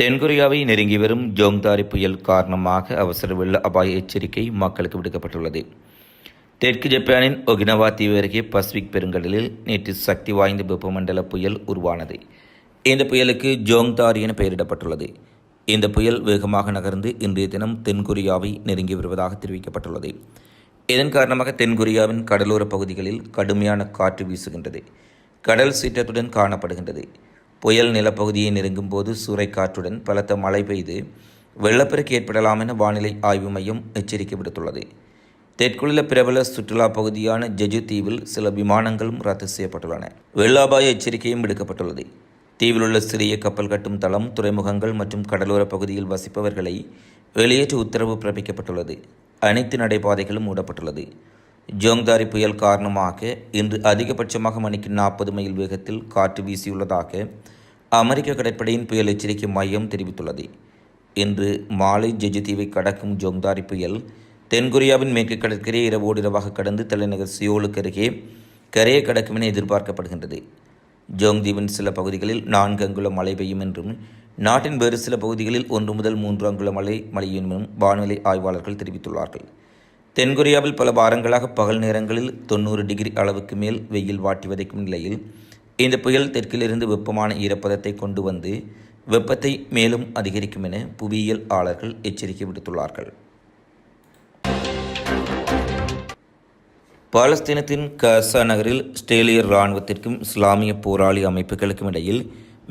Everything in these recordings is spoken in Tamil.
தென்கொரியாவை நெருங்கி வரும் ஜோங்தாரி புயல் காரணமாக அவசர வெள்ள அபாய எச்சரிக்கை மக்களுக்கு விடுக்கப்பட்டுள்ளது. தெற்கு ஜப்பானின் ஒகினவா தீவு அருகே பசிபிக் பெருங்கடலில் நேற்று சக்தி வாய்ந்த வெப்பமண்டல புயல் உருவானது. இந்த புயலுக்கு ஜோங்தாரி என பெயரிடப்பட்டுள்ளது. இந்த புயல் வேகமாக நகர்ந்து இன்றைய தினம் தென்கொரியாவை நெருங்கி வருவதாக தெரிவிக்கப்பட்டுள்ளது. இதன் காரணமாக தென்கொரியாவின் கடலோர பகுதிகளில் கடுமையான காற்று வீசுகின்றது. கடல் சீற்றத்துடன் காணப்படுகின்றது. புயல் நிலப்பகுதியை நெருங்கும் போது சூறைக்காற்றுடன் பலத்த மழை பெய்து வெள்ளப்பெருக்கு ஏற்படலாம் என வானிலை ஆய்வு மையம் எச்சரிக்கை விடுத்துள்ளது. தெற்குள்ள பிரபல சுற்றுலா பகுதியான ஜெஜு தீவில் சில விமானங்களும் ரத்து செய்யப்பட்டுள்ளன. வெள்ள அபாய எச்சரிக்கையும் விடுக்கப்பட்டுள்ளது. தீவில் உள்ள சிறிய கப்பல் கட்டும் தளம் துறைமுகங்கள் மற்றும் கடலோர பகுதியில் வசிப்பவர்களை வெளியேற்ற உத்தரவு பிறப்பிக்கப்பட்டுள்ளது. அனைத்து நடைபாதைகளும் மூடப்பட்டுள்ளது. ஜோங்தாரி புயல் காரணமாக இன்று அதிகபட்சமாக மணிக்கு நாற்பது மைல் வேகத்தில் காற்று வீசியுள்ளதாக அமெரிக்க கடற்படையின் புயல் எச்சரிக்கை மையம் தெரிவித்துள்ளது. இன்று மாலை ஜெஜுதீவை கடக்கும் ஜோங்தாரி புயல் தென்கொரியாவின் மேற்கு கடற்கரையை இரவோடு இரவாக கடந்து தலைநகர் சியோலுக்கு அருகே கரையை கடக்கும் என எதிர்பார்க்கப்படுகின்றது. ஜோங்தீவின் சில பகுதிகளில் நான்கு அங்குல மழை பெய்யும் என்றும் நாட்டின் வேறு சில பகுதிகளில் ஒன்று முதல் மூன்று அங்குல மழை மழையும் என்றும் வானிலை ஆய்வாளர்கள் தெரிவித்துள்ளார்கள். தென்கொரியாவில் பல வாரங்களாக பகல் நேரங்களில் தொண்ணூறு டிகிரி அளவுக்கு மேல் வெயில் வாட்டி வதைக்கும் நிலையில் இந்த புயல் தெற்கிலிருந்து வெப்பமான ஈரப்பதத்தை கொண்டு வந்து வெப்பத்தை மேலும் அதிகரிக்கும் என புவியியல் ஆளர்கள் எச்சரிக்கை விடுத்துள்ளார்கள். பாலஸ்தீனத்தின் கசா நகரில் ஸ்டேலியர் இராணுவத்திற்கும் இஸ்லாமிய போராளி அமைப்புகளுக்கும் இடையில்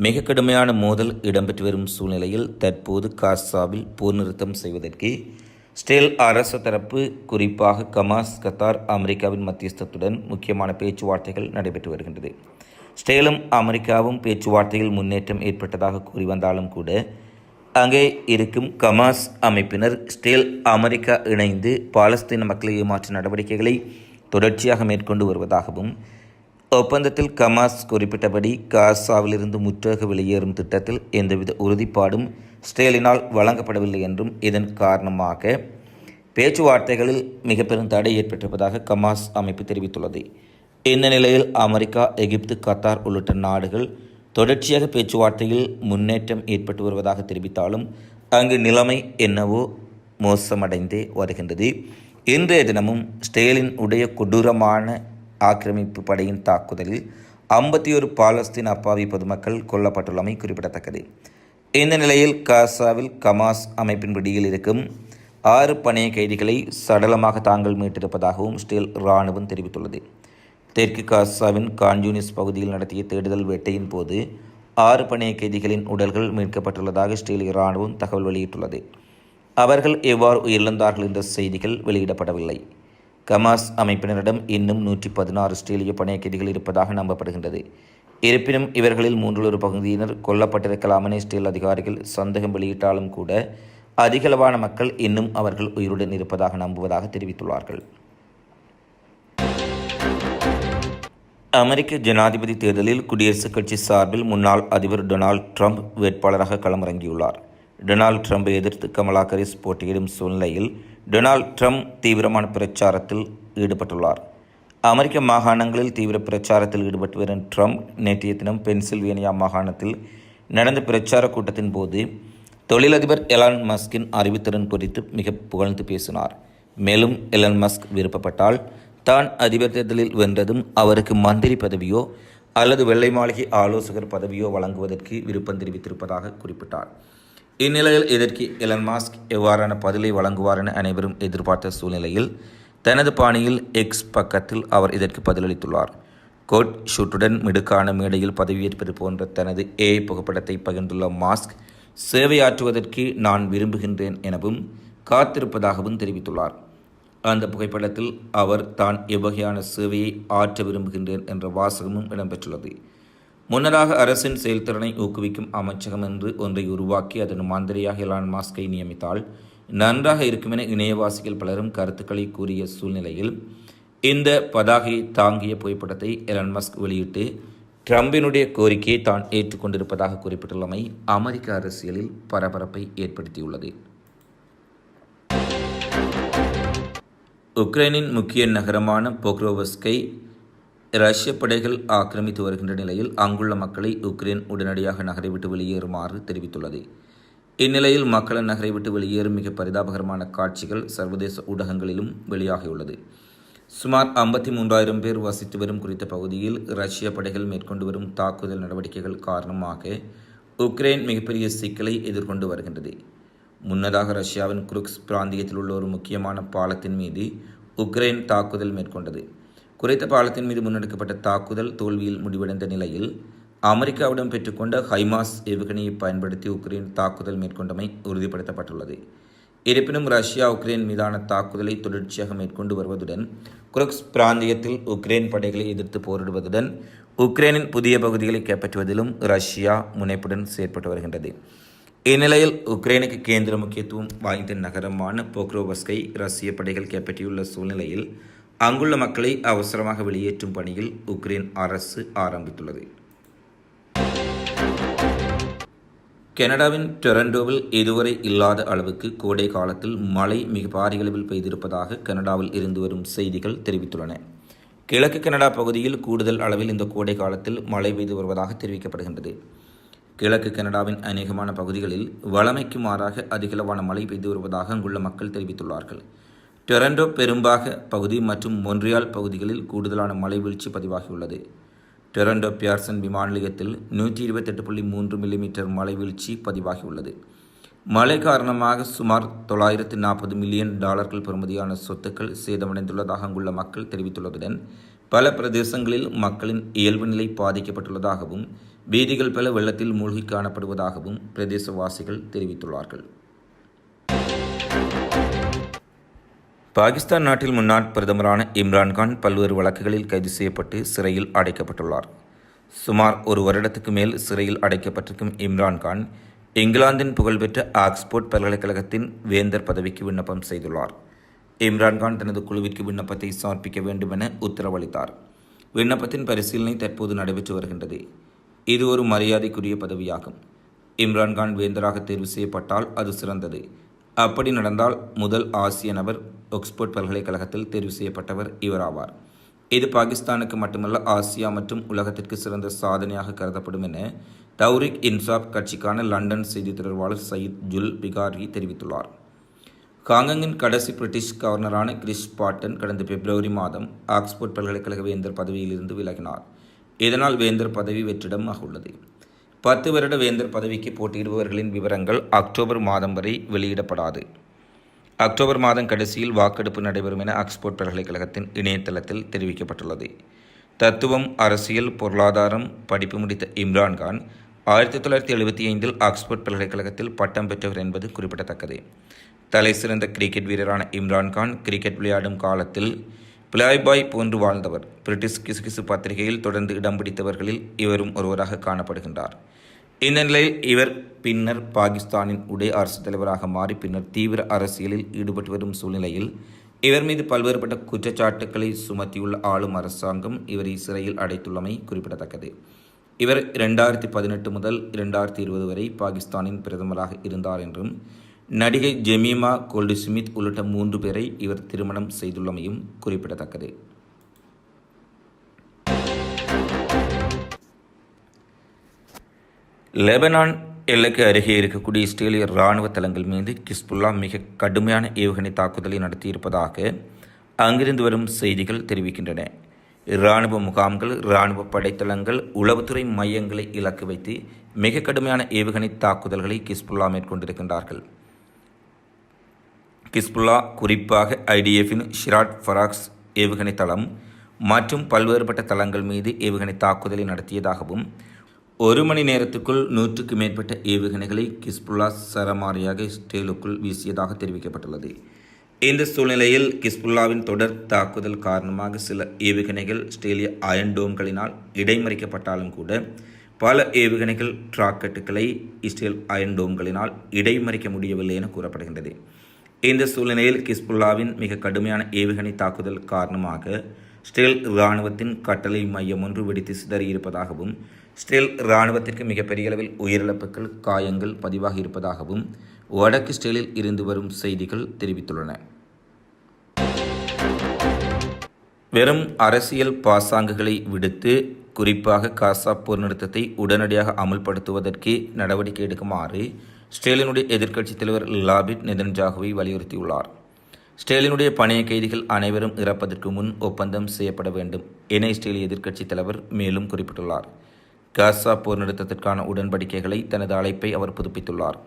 மிக கடுமையான மோதல் இடம்பெற்று வரும் சூழ்நிலையில் தற்போது காசாவில் போர் நிறுத்தம் செய்வதற்கு ஸ்டேல் அரசு தரப்பு குறிப்பாக கமாஸ் கத்தார் அமெரிக்காவின் மத்தியஸ்தத்துடன் முக்கியமான பேச்சுவார்த்தைகள் நடைபெற்று வருகின்றது. ஸ்டேலும் அமெரிக்காவும் பேச்சுவார்த்தையில் முன்னேற்றம் ஏற்பட்டதாக கூறி வந்தாலும் கூட அங்கே இருக்கும் கமாஸ் அமைப்பினர் ஸ்டேல் அமெரிக்கா இணைந்து பாலஸ்தீன மக்களை ஏமாற்றும் நடவடிக்கைகளை தொடர்ச்சியாக மேற்கொண்டு வருவதாகவும் ஒப்பந்தத்தில் கமாஸ் குறிப்பிட்டபடி காசாவிலிருந்து முற்றாக வெளியேறும் திட்டத்தில் எந்தவித உறுதிப்பாடும் ஸ்டேலினால் வழங்கப்படவில்லை என்றும் இதன் காரணமாக பேச்சுவார்த்தைகளில் மிக பெரும் தடை ஏற்பட்டிருப்பதாக கமாஸ் அமைப்பு தெரிவித்துள்ளது. இந்த நிலையில் அமெரிக்கா எகிப்து கத்தார் உள்ளிட்ட நாடுகள் தொடர்ச்சியாக பேச்சுவார்த்தையில் முன்னேற்றம் ஏற்பட்டு வருவதாக தெரிவித்தாலும் அங்கு நிலைமை என்னவோ மோசமடைந்தே வருகின்றது. இன்றைய தினமும் ஸ்டேலின் உடைய கொடூரமான ஆக்கிரமிப்பு படையின் தாக்குதலில் ஐம்பத்தி ஒரு பாலஸ்தீன் அப்பாவி பொதுமக்கள் கொல்லப்பட்டுள்ளமை குறிப்பிடத்தக்கது. இந்த நிலையில் காசாவில் கமாஸ் அமைப்பின் பிடியில் இருக்கும் ஆறு பணைய கைதிகளை சடலமாக தாங்கள் மீட்டிருப்பதாகவும் ஸ்டேல் இராணுவம் தெரிவித்துள்ளது. தெற்கு காசாவின் கான்யூனிஸ் பகுதியில் நடத்திய தேடுதல் வேட்டையின் போது ஆறு பணிய கைதிகளின் உடல்கள் மீட்கப்பட்டுள்ளதாக இஸ்ரேலிய இராணுவம் தகவல் வெளியிட்டுள்ளது. அவர்கள் எவ்வாறு உயிரிழந்தார்கள் என்ற செய்திகள் வெளியிடப்படவில்லை. கமாஸ் அமைப்பினரிடம் இன்னும் நூற்றி பதினாறு இஸ்ரேலிய பணிய கைதிகள் இருப்பதாக நம்பப்படுகின்றது. இருப்பினும் இவர்களில் மூன்றில் ஒரு பகுதியினர் கொல்லப்பட்டிருக்கலாம் என இஸ்ரேல் அதிகாரிகள் சந்தேகம் வெளியிட்டாலும் கூட அதிகளவான மக்கள் இன்னும் அவர்கள் உயிருடன் இருப்பதாக நம்புவதாக தெரிவித்துள்ளார்கள். அமெரிக்க ஜனாதிபதி தேர்தலில் குடியரசுக் கட்சி சார்பில் முன்னாள் அதிபர் டொனால்ட் ட்ரம்ப் வேட்பாளராக களமிறங்கியுள்ளார். டொனால்ட் ட்ரம்பை எதிர்த்து கமலா ஹாரிஸ் போட்டியிடும் சூழ்நிலையில் டொனால்ட் ட்ரம்ப் தீவிரமான பிரச்சாரத்தில் ஈடுபட்டுள்ளார். அமெரிக்க மாகாணங்களில் தீவிர பிரச்சாரத்தில் ஈடுபட்டு வரும் ட்ரம்ப் நேற்றைய தினம் பென்சில்வேனியா மாகாணத்தில் நடந்த பிரச்சார கூட்டத்தின் போது தொழிலதிபர் எலான் மஸ்கின் அறிவுத்திறன் குறித்து மிக புகழ்ந்து பேசினார். மேலும் எலன் மஸ்க் விருப்பப்பட்டால் தான் அதிபர் தேர்தலில் வென்றதும் அவருக்கு மந்திரி பதவியோ அல்லது வெள்ளை மாளிகை ஆலோசகர் பதவியோ வழங்குவதற்கு விருப்பம் தெரிவித்திருப்பதாக குறிப்பிட்டார். இந்நிலையில் இதற்கு எலன் மாஸ்க் எவ்வாறான பதிலை வழங்குவார் என அனைவரும் எதிர்பார்த்த சூழ்நிலையில் தனது பாணியில் எக்ஸ் பக்கத்தில் அவர் இதற்கு பதிலளித்துள்ளார். கோட் ஷூட்டுடன் மிடுக்கான மேடையில் பதவியேற்பது போன்ற தனது ஏ புகைப்படத்தை பகிர்ந்துள்ள மாஸ்க் சேவையாற்றுவதற்கு நான் விரும்புகின்றேன் எனவும் காத்திருப்பதாகவும் தெரிவித்துள்ளார். அந்த புகைப்படத்தில் அவர் தான் எவ்வகையான சேவையை ஆற்ற விரும்புகின்றேன் என்ற வாசகமும் இடம்பெற்றுள்ளது. முன்னதாக அரசின் செயல்திறனை ஊக்குவிக்கும் அமைச்சகம் என்று ஒன்றை உருவாக்கி அதன் மாந்திரியாக எலான் மாஸ்கை நியமித்தால் நன்றாக இருக்கும் என இணையவாசிகள் பலரும் கருத்துக்களை கூறிய சூழ்நிலையில் இந்த பதாகையை தாங்கிய புகைப்படத்தை எலான் மஸ்க் வெளியிட்டு ட்ரம்பினுடைய கோரிக்கையை தான் ஏற்றுக்கொண்டிருப்பதாக குறிப்பிட்டுள்ளமை அமெரிக்க அரசியலில் பரபரப்பை ஏற்படுத்தியுள்ளது. உக்ரைனின் முக்கிய நகரமான போக்ரோவஸ்கை ரஷ்ய படைகள் ஆக்கிரமித்து வருகின்ற நிலையில் அங்குள்ள மக்களை உக்ரைன் உடனடியாக நகரை விட்டு வெளியேறுமாறு தெரிவித்துள்ளது. இந்நிலையில் மக்கள் நகரை விட்டு வெளியேறும் மிக பரிதாபகரமான காட்சிகள் சர்வதேச ஊடகங்களிலும் வெளியாகியுள்ளது. சுமார் ஐம்பத்தி மூன்றாயிரம் பேர் வசித்து வரும் குறித்த பகுதியில் ரஷ்ய படைகள் மேற்கொண்டு வரும் தாக்குதல் நடவடிக்கைகள் காரணமாக உக்ரைன் மிகப்பெரிய சிக்கலை எதிர்கொண்டு வருகின்றது. முன்னதாக ரஷ்யாவின் குருக்ஸ் பிராந்தியத்தில் உள்ள ஒரு முக்கியமான பாலத்தின் மீது உக்ரைன் தாக்குதல் மேற்கொண்டது. குறைத்த பாலத்தின் மீது முன்னெடுக்கப்பட்ட தாக்குதல் தோல்வியில் முடிவடைந்த நிலையில் அமெரிக்காவிடம் பெற்றுக்கொண்ட ஹைமாஸ் ஏவுகணையை பயன்படுத்தி உக்ரைன் தாக்குதல் மேற்கொண்டமை உறுதிப்படுத்தப்பட்டுள்ளது. இருப்பினும் ரஷ்யா உக்ரைன் மீதான தாக்குதலை தொடர்ச்சியாக மேற்கொண்டு வருவதுடன் குருக்ஸ் பிராந்தியத்தில் உக்ரைன் படைகளை எதிர்த்து போரிடுவதுடன் உக்ரைனின் புதிய பகுதிகளை கைப்பற்றுவதிலும் ரஷ்யா முனைப்புடன் செயற்பட்டு வருகின்றது. இந்நிலையில் உக்ரைனுக்கு கேந்திர முக்கியத்துவம் வாய்ந்த நகரமான போக்ரோவஸ்கை ரஷ்ய படைகள் கைப்பற்றியுள்ள சூழ்நிலையில் அங்குள்ள மக்களை அவசரமாக வெளியேற்றும் பணியில் உக்ரைன் அரசு ஆரம்பித்துள்ளது. கனடாவின் டொரண்டோவில் இதுவரை இல்லாத அளவுக்கு கோடை காலத்தில் மழை மிக பாரிய அளவில் பெய்திருப்பதாக கனடாவில் இருந்து வரும் செய்திகள் தெரிவித்துள்ளன. கிழக்கு கனடா பகுதியில் கூடுதல் அளவில் இந்த கோடை காலத்தில் மழை பெய்து வருவதாக தெரிவிக்கப்படுகின்றது. கிழக்கு கனடாவின் அநேகமான பகுதிகளில் வளமைக்கு மாறாக அதிகளவான மழை பெய்து வருவதாக அங்குள்ள மக்கள் தெரிவித்துள்ளார்கள். டொரண்டோ பெரும்பாக பகுதி மற்றும் மொன்றியால் பகுதிகளில் கூடுதலான மழை வீழ்ச்சி பதிவாகியுள்ளது. டொரண்டோ பியார்சன் விமான நிலையத்தில் நூற்றி இருபத்தெட்டு புள்ளி மூன்று மில்லிமீட்டர் மழை வீழ்ச்சி பதிவாகியுள்ளது. மழை காரணமாக சுமார் தொள்ளாயிரத்து நாற்பது மில்லியன் டாலர்கள் பெறுமதியான சொத்துக்கள் சேதமடைந்துள்ளதாக அங்குள்ள மக்கள் தெரிவித்துள்ளதுடன் பல பிரதேசங்களில் மக்களின் இயல்பு நிலை பாதிக்கப்பட்டுள்ளதாகவும் வீதிகள் பல வெள்ளத்தில் மூழ்கி காணப்படுவதாகவும் பிரதேசவாசிகள் தெரிவித்துள்ளார்கள். பாகிஸ்தான் நாட்டில் முன்னாள் பிரதமரான இம்ரான்கான் பல்வேறு வழக்குகளில் கைது செய்யப்பட்டு சிறையில் அடைக்கப்பட்டுள்ளார். சுமார் ஒரு வருடத்துக்கு மேல் சிறையில் அடைக்கப்பட்டிருக்கும் இம்ரான்கான் இங்கிலாந்தின் புகழ்பெற்ற ஆக்ஸ்போர்ட் பல்கலைக்கழகத்தின் வேந்தர் பதவிக்கு விண்ணப்பம் செய்துள்ளார். இம்ரான்கான் தனது குழுவிற்கு விண்ணப்பத்தை சமர்ப்பிக்க வேண்டுமென உத்தரவளித்தார். விண்ணப்பத்தின் பரிசீலனை தற்போது நடைபெற்று வருகின்றது. இது ஒரு மரியாதைக்குரிய பதவியாகும். இம்ரான்கான் வேந்தராக தேர்வு செய்யப்பட்டால் அது சிறந்தது. அப்படி நடந்தால் முதல் ஆசிய நபர் ஒக்ஸ்போர்ட் பல்கலைக்கழகத்தில் தேர்வு செய்யப்பட்டவர் இவராவார். இது பாகிஸ்தானுக்கு மட்டுமல்ல ஆசியா மற்றும் உலகத்திற்கு சிறந்த சாதனையாக கருதப்படும் என தௌரிக் இன்சாப் கட்சிக்கான லண்டன் செய்தி தொடர்பாளர் சயீத் ஜுல் பிகாரி தெரிவித்துள்ளார். காங்கங்கின் கடைசி பிரிட்டிஷ் கவர்னரான கிரிஷ் பாட்டன் கடந்த பிப்ரவரி மாதம் ஆக்ஸ்போர்ட் பல்கலைக்கழக வேந்தர் பதவியிலிருந்து விலகினார். இதனால் வேந்தர் பதவி வெற்றிடமாக உள்ளது பத்து வருட வேந்தர் பதவிக்கு போட்டியிடுபவர்களின் விவரங்கள் அக்டோபர் மாதம் வரை வெளியிடப்படாது. அக்டோபர் மாதம் கடைசியில் வாக்கெடுப்பு நடைபெறும் என ஆக்ஸ்போர்ட் பல்கலைக்கழகத்தின் இணையதளத்தில் தெரிவிக்கப்பட்டுள்ளது. தத்துவம் அரசியல் பொருளாதாரம் படிப்பு முடித்த இம்ரான்கான் ஆயிரத்தி தொள்ளாயிரத்தி எழுபத்தி ஐந்தில் ஆக்ஸ்போர்ட் பல்கலைக்கழகத்தில் பட்டம் பெற்றவர் என்பது குறிப்பிடத்தக்கது. தலை சிறந்த கிரிக்கெட் வீரரான இம்ரான்கான் கிரிக்கெட் விளையாடும் காலத்தில் பிளாய்பாய் போன்று வாழ்ந்தவர். பிரிட்டிஷ் கிசுகிசு பத்திரிகையில் தொடர்ந்து இடம் பிடித்தவர்களில் இவரும் ஒருவராக காணப்படுகின்றார். இந்த நிலையில் இவர் பின்னர் பாகிஸ்தானின் உடை அரசு தலைவராக மாறி பின்னர் தீவிர அரசியலில் ஈடுபட்டு வரும் சூழ்நிலையில் இவர் மீது பல்வேறுபட்ட குற்றச்சாட்டுக்களை சுமத்தியுள்ள ஆளும் அரசாங்கம் இவரை சிறையில் அடைத்துள்ளமை குறிப்பிடத்தக்கது. இவர் இரண்டாயிரத்தி பதினெட்டு முதல் இரண்டாயிரத்தி இருபது வரை பாகிஸ்தானின் பிரதமராக இருந்தார் என்றும் நடிகை ஜெமீமா கோல்டு ஸ்மித் உள்ளிட்ட மூன்று பேரை இவர் திருமணம் செய்துள்ளமையும் குறிப்பிடத்தக்கது. லெபனான் எல்லைக்கு அருகே இருக்கக்கூடிய இஸ்ரேலிய இராணுவ தளங்கள் மீது கிஸ்புல்லா மிக கடுமையான ஏவுகணை தாக்குதலை நடத்தியிருப்பதாக அங்கிருந்து வரும் செய்திகள் தெரிவிக்கின்றன. இராணுவ முகாம்கள் இராணுவ படைத்தளங்கள் உளவுத்துறை மையங்களை இலக்கு வைத்து மிக கடுமையான ஏவுகணை தாக்குதல்களை கிஸ்புல்லா மேற்கொண்டிருக்கின்றார்கள். கிஸ்புல்லா குறிப்பாக ஐடிஎஃபின் ஷிராட் ஃபராக்ஸ் ஏவுகணை தளம் மற்றும் பல்வேறுபட்ட தளங்கள் மீது ஏவுகணை தாக்குதலை நடத்தியதாகவும் ஒரு மணி நேரத்துக்குள் நூற்றுக்கு மேற்பட்ட ஏவுகணைகளை கிஸ்புல்லா சரமாரியாக இஸ்ரேலுக்குள் வீசியதாக தெரிவிக்கப்பட்டுள்ளது. இந்த சூழ்நிலையில் கிஸ்புல்லாவின் தொடர் தாக்குதல் காரணமாக சில ஏவுகணைகள் இஸ்ரேலிய அயன்டோம்களினால் இடைமறிக்கப்பட்டாலும் கூட பல ஏவுகணைகள் ராக்கெட்டுகளை இஸ்ரேல் அயன்டோம்களினால் இடைமறிக்க முடியவில்லை என கூறப்படுகின்றது. இந்த சூழ்நிலையில் கிஸ்புல்லாவின் மிக கடுமையான ஏவுகணை தாக்குதல் காரணமாக ஸ்டெல் இராணுவத்தின் கட்டளை மையம் ஒன்று வெடித்து சிதறியிருப்பதாகவும் ஸ்டெல் இராணுவத்திற்கு மிகப்பெரிய அளவில் உயிரிழப்புகள் காயங்கள் பதிவாகி இருப்பதாகவும் வடக்கு ஸ்டெலில் இருந்து வரும் செய்திகள் தெரிவித்துள்ளன. வெறும் அரசியல் பாசாங்குகளை விடுத்து குறிப்பாக காசா போர் நிறுத்தத்தை உடனடியாக அமல்படுத்துவதற்கு நடவடிக்கை எடுக்குமாறு ஸ்டேலினுடைய எதிர்க்கட்சித் தலைவர் லாபிட் நெதன்ஜாகுவை வலியுறுத்தியுள்ளார். ஸ்டேலினுடைய பணைய கைதிகள் அனைவரும் இறப்பதற்கு முன் ஒப்பந்தம் செய்யப்பட வேண்டும் என இஸ்ரேலிய எதிர்க்கட்சித் தலைவர் மேலும் குறிப்பிட்டுள்ளார். காசா போர் நிறுத்தத்திற்கான உடன்படிக்கைகளை தனது அழைப்பை அவர் புதுப்பித்துள்ளார்.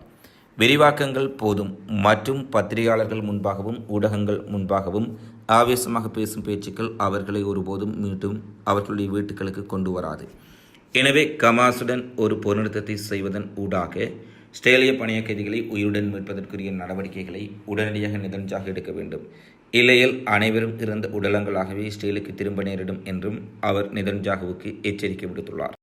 விரிவாக்கங்கள் போதும் மற்றும் பத்திரிகையாளர்கள் முன்பாகவும் ஊடகங்கள் முன்பாகவும் ஆவேசமாக பேசும் பேச்சுக்கள் அவர்களை ஒருபோதும் மீண்டும் அவர்களுடைய வீட்டுகளுக்கு கொண்டு வராது. எனவே கமாசுடன் ஒரு போர் நிறுத்தத்தை செய்வதன் ஊடாக ஸ்டேலிய பணிய கைதிகளை உயிருடன் மீட்பதற்குரிய நடவடிக்கைகளை உடனடியாக நிதஞ்சாக எடுக்க வேண்டும். இல்லையில் அனைவரும் இறந்த உடலங்களாகவே ஸ்டேலுக்கு திரும்ப நேரிடும் என்றும் அவர் நிதன்ஜாகுவுக்கு எச்சரிக்கை விடுத்துள்ளார்.